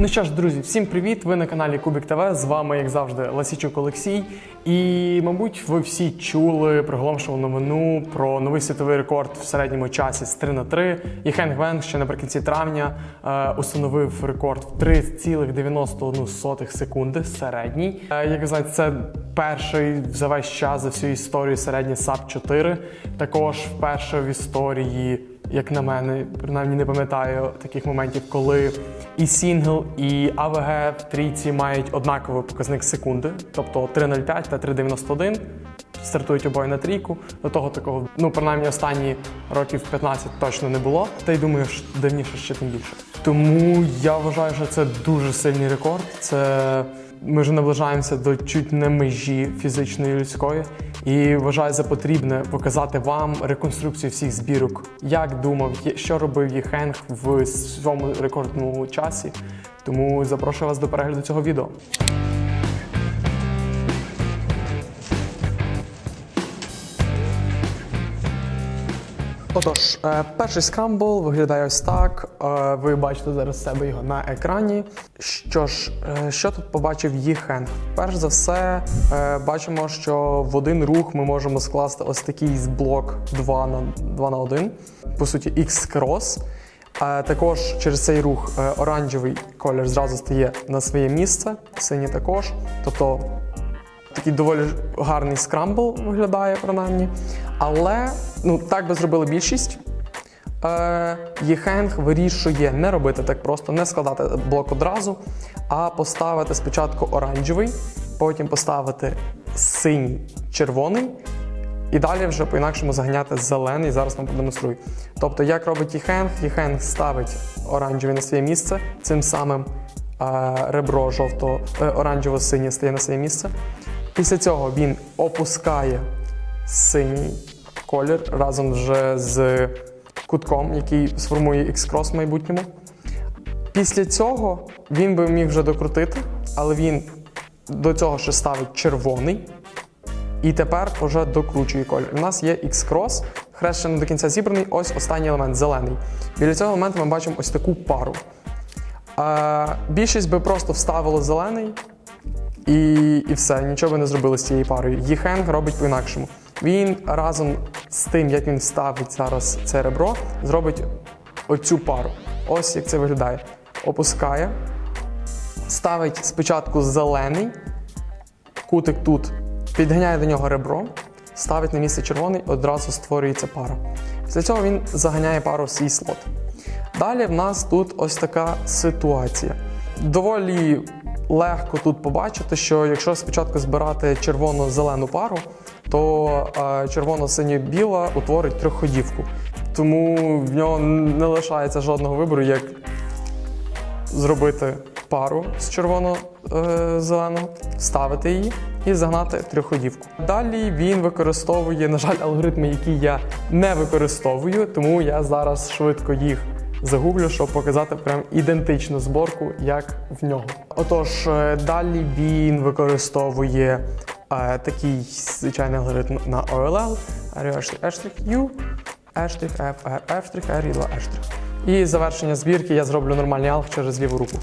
Ну що ж, друзі, всім привіт! Ви на каналі Кубік ТВ. З вами, як завжди, Ласічук Олексій. І, мабуть, ви всі чули приголомшиву новину про новий світовий рекорд в середньому часі з 3 на 3. І Хенг Венг ще наприкінці травня е, установив рекорд в 3,91 секунди середній. Е, як знаєте, це перший за весь час за всю історію середній САП 4. Також вперше в історії як на мене, принаймні не пам'ятаю таких моментів, коли і Сінгл, і АВГ в трійці мають однаковий показник секунди, тобто 3.05 та 3.91. Стартують обоє на трійку. До того такого, ну принаймні останні років 15 точно не було. Та й думаю, давніше ще тим більше. Тому я вважаю, що це дуже сильний рекорд. Це ми вже наближаємося до чуть не межі фізичної людської, і вважаю за потрібне показати вам реконструкцію всіх збірок, як думав, що робив Єхенг в своєму рекордному часі. Тому запрошую вас до перегляду цього відео. Отож, е, перший скрамбл виглядає ось так. Е, Ви бачите зараз себе його на екрані. Що ж, е, що тут побачив Єхенг? Перш за все, бачимо, що в один рух ми можемо скласти ось такий блок 2 на 2 на 1, по суті. Е, Також через цей рух оранжевий колір зразу стає на своє місце, синій також. Тобто такий доволі гарний скрамбл виглядає, принаймні. Але ну, так би зробили більшість. Е, Єхенг вирішує не робити так просто, не складати блок одразу, а поставити спочатку оранжевий, потім поставити синій, червоний, і далі вже по-інакшому заганяти зелений. Зараз вам продемонструю. Тобто, як робить Єхенг, Єхенг ставить оранжевий на своє місце, цим самим е, ребро жовто е, оранжево-синє стає на своє місце. Після цього він опускає синій колір разом вже з кутком, який сформує X-Cross в майбутньому. Після цього він би міг вже докрутити, але він до цього ще ставить червоний. І тепер вже докручує колір. У нас є X-Cross, хрест ще не до кінця зібраний, ось останній елемент зелений. Біля цього елементу ми бачимо ось таку пару. Е, більшість би просто вставило зелений і, і все, нічого би не зробили з цією парою. Єхенг робить по-інакшому. Він разом з тим, як він ставить зараз це ребро, зробить оцю пару. Ось як це виглядає. Опускає, ставить спочатку зелений, кутик тут, підганяє до нього ребро, ставить на місце червоний, одразу створюється пара. Після цього він заганяє пару в свій слот. Далі в нас тут ось така ситуація. Доволі легко тут побачити, що якщо спочатку збирати червоно-зелену пару, то е, червоно-синьо-біла утворить трьохходівку. Тому в нього не лишається жодного вибору, як зробити пару з червоно-зеленого, вставити її і загнати трьохходівку. Далі він використовує, на жаль, алгоритми, які я не використовую, тому я зараз швидко їх загуглю, щоб показати прям ідентичну зборку, як в нього. Отож, е, далі він використовує е, такий звичайний алгоритм на OLL, U, F, R 2 І завершення збірки я зроблю нормальний алг через ліву руку.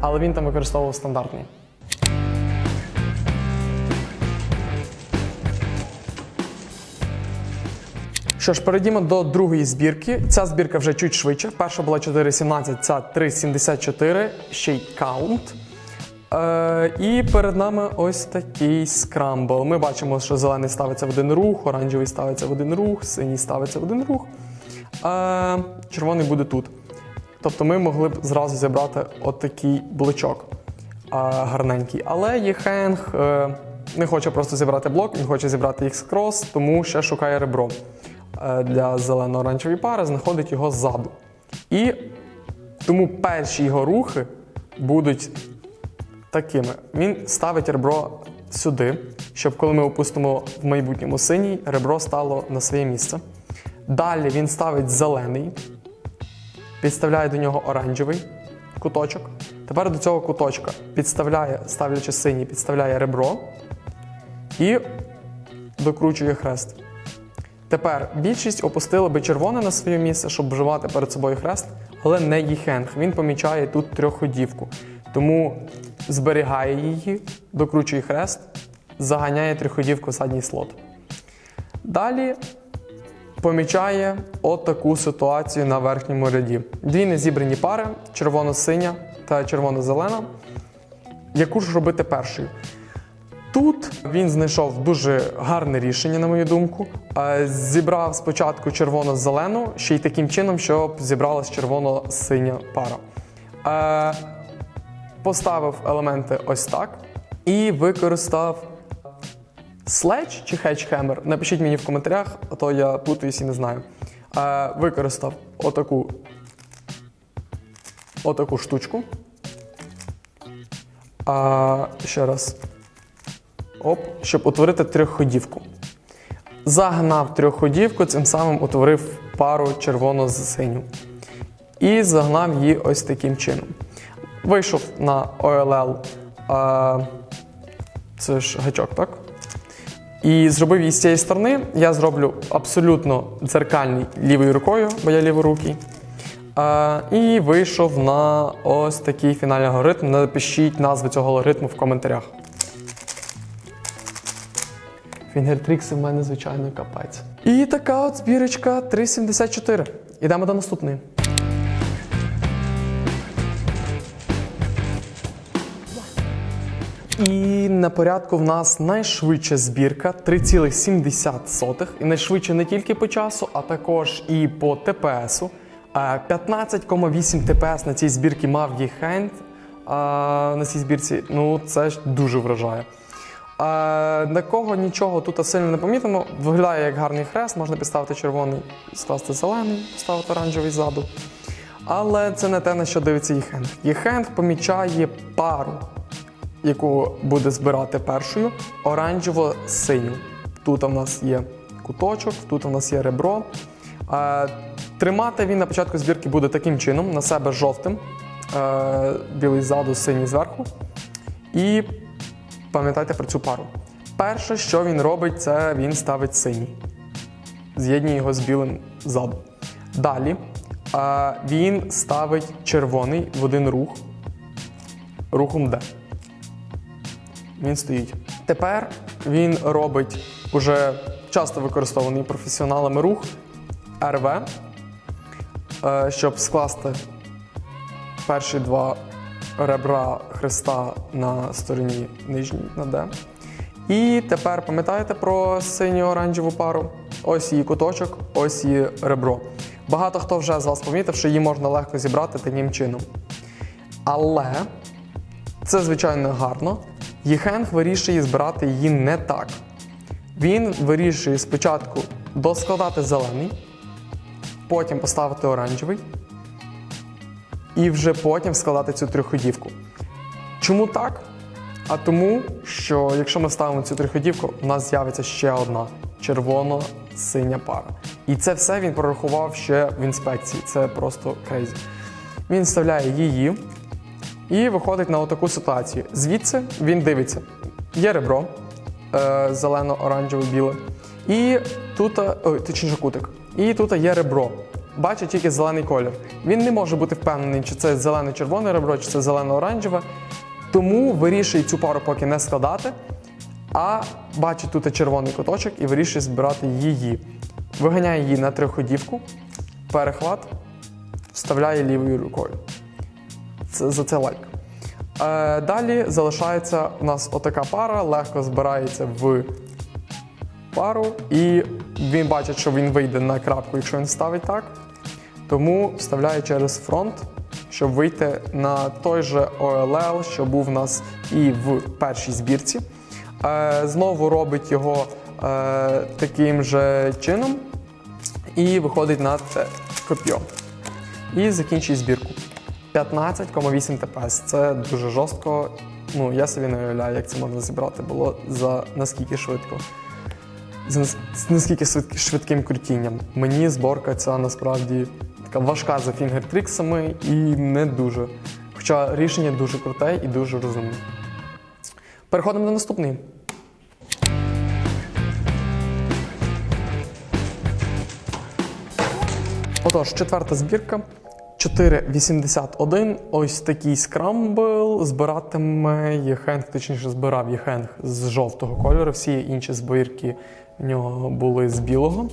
Але він там використовував стандартний. Що ж, перейдімо до другої збірки. Ця збірка вже чуть швидше. Перша була 4.17, ця 3.74, ще й каунт. Е, і перед нами ось такий скрамбл. Ми бачимо, що зелений ставиться в один рух, оранжевий ставиться в один рух, синій ставиться в один рух, е, червоний буде тут. Тобто ми могли б зразу зібрати отакий блочок е, гарненький. Але Єхенг е, не хоче просто зібрати блок, він хоче зібрати X-Cross, тому ще шукає ребро для зелено-оранжевої пари, знаходить його ззаду. І тому перші його рухи будуть такими. Він ставить ребро сюди, щоб коли ми опустимо в майбутньому синій, ребро стало на своє місце. Далі він ставить зелений, підставляє до нього оранжевий куточок. Тепер до цього куточка підставляє, ставлячи синій, підставляє ребро і докручує хрест. Тепер більшість опустили би червоне на своє місце, щоб вживати перед собою хрест, але не їхенг. Він помічає тут трьохходівку. Тому зберігає її, докручує хрест, заганяє трьохходівку в задній слот. Далі помічає отаку ситуацію на верхньому ряді. Дві незібрані пари червоно-синя та червоно-зелена. Яку ж робити першою? Тут він знайшов дуже гарне рішення, на мою думку. Зібрав спочатку червоно-зелену, ще й таким чином, щоб зібралась червоно-синя пара. Поставив елементи ось так і використав Sledge чи Hedgehammer? Напишіть мені в коментарях, а то я путаюсь і не знаю. Використав отаку, отаку штучку. Ще раз. Оп, щоб утворити трьохходівку. Загнав трьохходівку, цим самим утворив пару червоно синю. І загнав її ось таким чином. Вийшов на OLL. А, це ж гачок, так? І зробив її з цієї сторони. Я зроблю абсолютно дзеркальний лівою рукою, бо я ліворукий. Е, і вийшов на ось такий фінальний алгоритм. Напишіть назву цього алгоритму в коментарях. Фінгертрікси в мене, звичайно, капець. І така от збірочка 3,74. Ідемо до наступної. І на порядку в нас найшвидша збірка 3,70. І найшвидше не тільки по часу, а також і по ТПСу. Е, 15,8 ТПС на цій збірці мав Єхенд. На цій збірці, ну це ж дуже вражає. На кого нічого тут сильно не помітимо. Виглядає як гарний хрест, можна підставити червоний, скласти зелений, поставити оранжевий ззаду. Але це не те, на що дивиться Єхенг. Єхенг помічає пару яку буде збирати першою, оранжево-синю. Тут у нас є куточок, тут у нас є ребро. Тримати він на початку збірки буде таким чином: на себе жовтим, е, білий ззаду, синій зверху. І пам'ятайте про цю пару. Перше, що він робить, це він ставить синій. З'єднує його з білим ззаду. Далі е, він ставить червоний в один рух, рухом D він стоїть. Тепер він робить уже часто використований професіоналами рух РВ, е, щоб скласти перші два ребра хреста на стороні нижній на Д. І тепер пам'ятаєте про синьо-оранжеву пару? Ось її куточок, ось її ребро. Багато хто вже з вас помітив, що її можна легко зібрати таким чином. Але це, звичайно, гарно. Єхенг вирішує збирати її не так. Він вирішує спочатку доскладати зелений, потім поставити оранжевий і вже потім складати цю трьохходівку. Чому так? А тому, що якщо ми ставимо цю трьохходівку, у нас з'явиться ще одна червоно-синя пара. І це все він прорахував ще в інспекції. Це просто крейзі. Він вставляє її. І виходить на отаку ситуацію. Звідси він дивиться: є ребро е, зелено-оранжеве біле, і тут, е, точніше кутик, і тут є ребро. Бачить тільки зелений колір. Він не може бути впевнений, чи це зелене-червоне ребро, чи це зелено-оранжеве. Тому вирішує цю пару поки не складати, а бачить тут червоний куточок і вирішує збирати її. Виганяє її на трьохходівку, перехват, вставляє лівою рукою. Це, за це лайк. Е, далі залишається у нас отака пара, легко збирається в пару, і він бачить, що він вийде на крапку, якщо він ставить так. Тому вставляє через фронт, щоб вийти на той же OLL, що був у нас і в першій збірці. Е, знову робить його е, таким же чином і виходить на копьо. І закінчує збірку. 15,8 ТПС. Це дуже жорстко. Ну, я собі не уявляю, як це можна зібрати було за наскільки швидко. З наскільки швидким крутінням. Мені зборка ця насправді така важка за фінгертріксами і не дуже. Хоча рішення дуже круте і дуже розумне. Переходимо до наступної. Отож, четверта збірка 4,81. Ось такий скрамбл збиратиме Єхенг, точніше збирав Єхенг з жовтого кольору. Всі інші збірки в нього були з білого.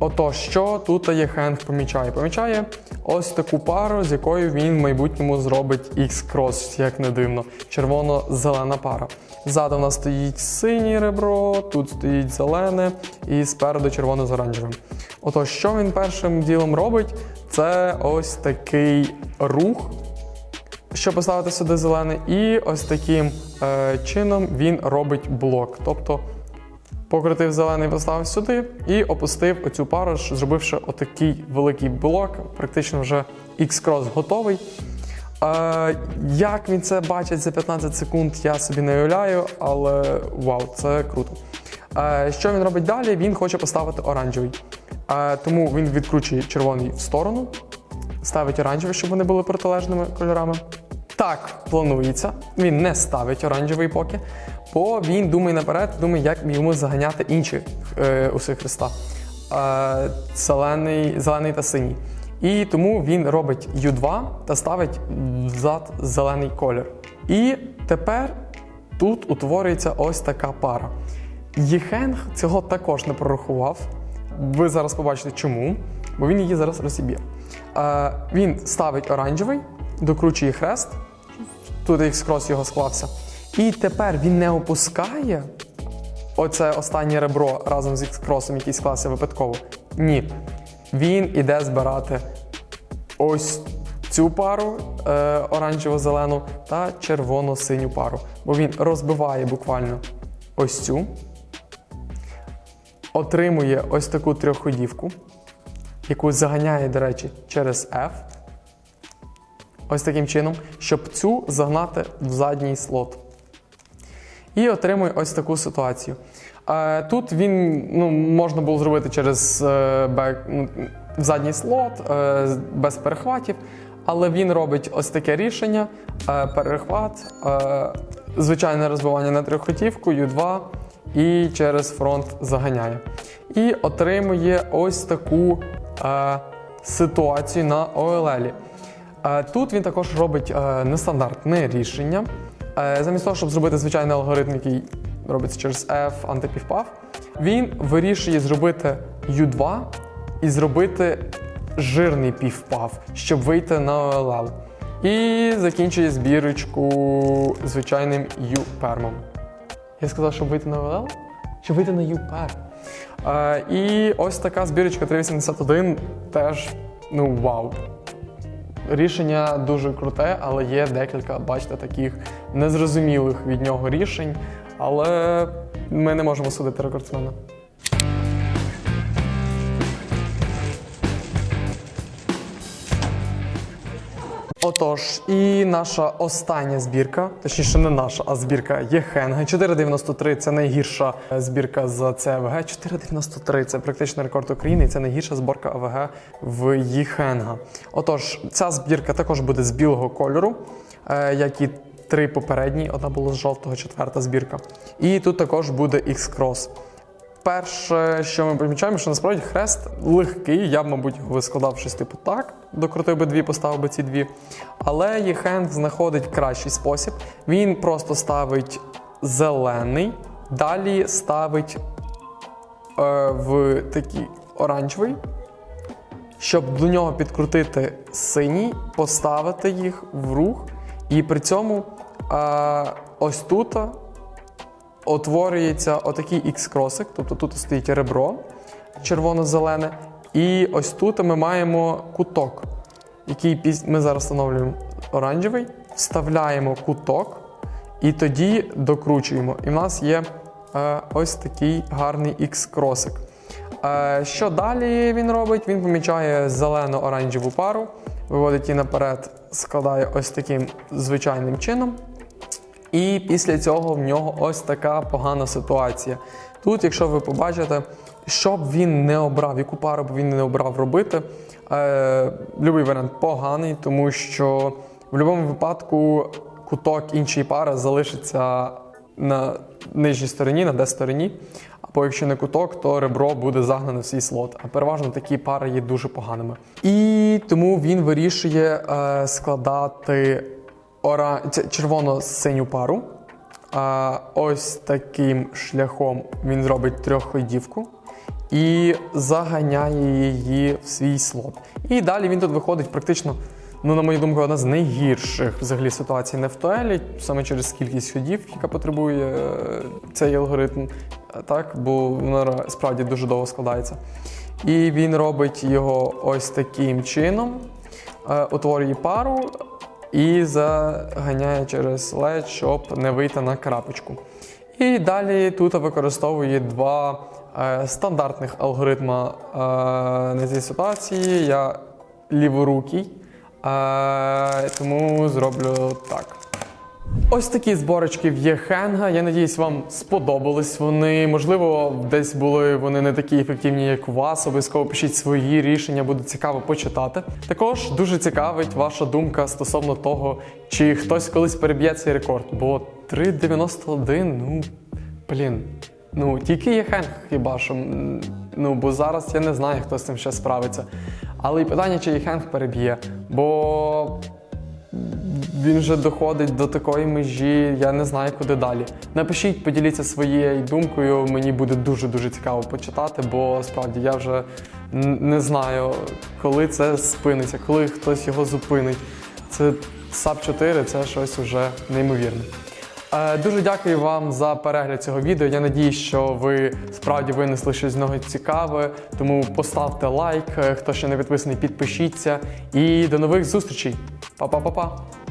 Отож, що тут Єхенг помічає? Помічає ось таку пару, з якою він в майбутньому зробить X-Cross, як не дивно. Червоно-зелена пара. Ззаду в нас стоїть синє ребро, тут стоїть зелене і спереду червоне з оранжевим. Отож, що він першим ділом робить? Це ось такий рух, щоб поставити сюди зелене, і ось таким е, чином він робить блок. Тобто покрутив зелений, поставив сюди і опустив оцю пару, зробивши отакий великий блок. Практично вже X-Cross готовий. Е, як він це бачить за 15 секунд, я собі не уявляю, але вау, це круто. Е, що він робить далі? Він хоче поставити оранжевий. Е, тому він відкручує червоний в сторону, ставить оранжевий, щоб вони були протилежними кольорами. Так планується. Він не ставить оранжевий поки, бо він думає наперед, думає, як йому заганяти інші е, уси Христа. Е, зелений, зелений та синій. І тому він робить U2 та ставить взад зелений колір. І тепер тут утворюється ось така пара. Єхенг цього також не прорахував. Ви зараз побачите чому, бо він її зараз розіб'є. Е, він ставить оранжевий, докручує хрест, тут X-Cross його склався. І тепер він не опускає оце останнє ребро разом з X-Cross, який склався випадково. Ні. Він іде збирати ось цю пару е, оранжево-зелену та червоно-синю пару. Бо він розбиває буквально ось цю, отримує ось таку трьохходівку, яку заганяє, до речі, через F. Ось таким чином, щоб цю загнати в задній слот. І отримує ось таку ситуацію. Е, Тут він ну, можна було зробити через е, бек, ну, задній слот, е, без перехватів, але він робить ось таке рішення: перехват, звичайне розбивання на трьоххотівку, U2 і через фронт заганяє. І отримує ось таку ситуацію на. Е, Тут він також робить нестандартне рішення. Е, Замість того, щоб зробити звичайний алгоритм, який робиться через F, антипівпав, він вирішує зробити U2 і зробити жирний півпав, щоб вийти на OLL. І закінчує збірочку звичайним U-пермом. Я сказав, щоб вийти на OLL? Щоб вийти на U-per. Е, і ось така збірочка 381 теж, ну вау. Рішення дуже круте, але є декілька, бачите, таких незрозумілих від нього рішень. Але ми не можемо судити рекордсмена. Отож, і наша остання збірка, точніше, не наша, а збірка Єхенга. 4,93 це найгірша збірка з ЦВГ. 4,93 це практично рекорд України, і це найгірша зборка АВГ в Єхенга. Отож, ця збірка також буде з білого кольору, е, як і три попередні. Одна була з жовтого, четверта збірка. І тут також буде X-Cross. Перше, що ми помічаємо, що насправді хрест легкий. Я б, мабуть, його вискладав щось типу так, докрутив би дві, поставив би ці дві. Але Єхенг знаходить кращий спосіб. Він просто ставить зелений, далі ставить е, в такий оранжевий, щоб до нього підкрутити синій, поставити їх в рух. І при цьому е, ось тут утворюється отакий X-кросик, тобто тут стоїть ребро червоно-зелене, і ось тут ми маємо куток, який ми зараз встановлюємо оранжевий, вставляємо куток і тоді докручуємо. І в нас є е, ось такий гарний X-кросик. Е, що далі він робить? Він помічає зелено-оранжеву пару, виводить її наперед, складає ось таким звичайним чином. І після цього в нього ось така погана ситуація. Тут, якщо ви побачите, що б він не обрав, яку пару б він не обрав робити, е, будь-який варіант поганий, тому що в будь-якому випадку куток іншої пари залишиться на нижній стороні, на де стороні. Або якщо не куток, то ребро буде загнане в свій слот. А переважно такі пари є дуже поганими. І тому він вирішує е, складати ора... червоно-синю пару. А ось таким шляхом він зробить трьохходівку і заганяє її в свій слот. І далі він тут виходить практично, ну на мою думку, одна з найгірших взагалі ситуацій не в туелі, саме через кількість ходів, яка потребує е, цей алгоритм, так, бо вона справді дуже довго складається. І він робить його ось таким чином, е, утворює пару і заганяє через лед, щоб не вийти на крапочку. І далі тут використовує два е, стандартних алгоритма е, на цій ситуації. Я ліворукий, е, тому зроблю так. Ось такі зборочки в Єхенга. Я надіюсь, вам сподобались вони. Можливо, десь були вони не такі ефективні, як у вас. Обов'язково пишіть свої рішення, буде цікаво почитати. Також дуже цікавить ваша думка стосовно того, чи хтось колись переб'є цей рекорд. Бо 3,91, ну блін. Ну, тільки Єхенг хіба що. Ну, бо зараз я не знаю, хто з цим ще справиться. Але і питання, чи Єхенг переб'є. Бо він вже доходить до такої межі, я не знаю, куди далі. Напишіть, поділіться своєю думкою. Мені буде дуже дуже цікаво почитати, бо справді я вже не знаю, коли це спиниться, коли хтось його зупинить. Це SAP 4 це щось уже неймовірне. Е, Дуже дякую вам за перегляд цього відео. Я надіюсь, що ви справді винесли щось з нього цікаве. Тому поставте лайк. Е, Хто ще не підписаний, підпишіться. І до нових зустрічей. Па-па-па-па!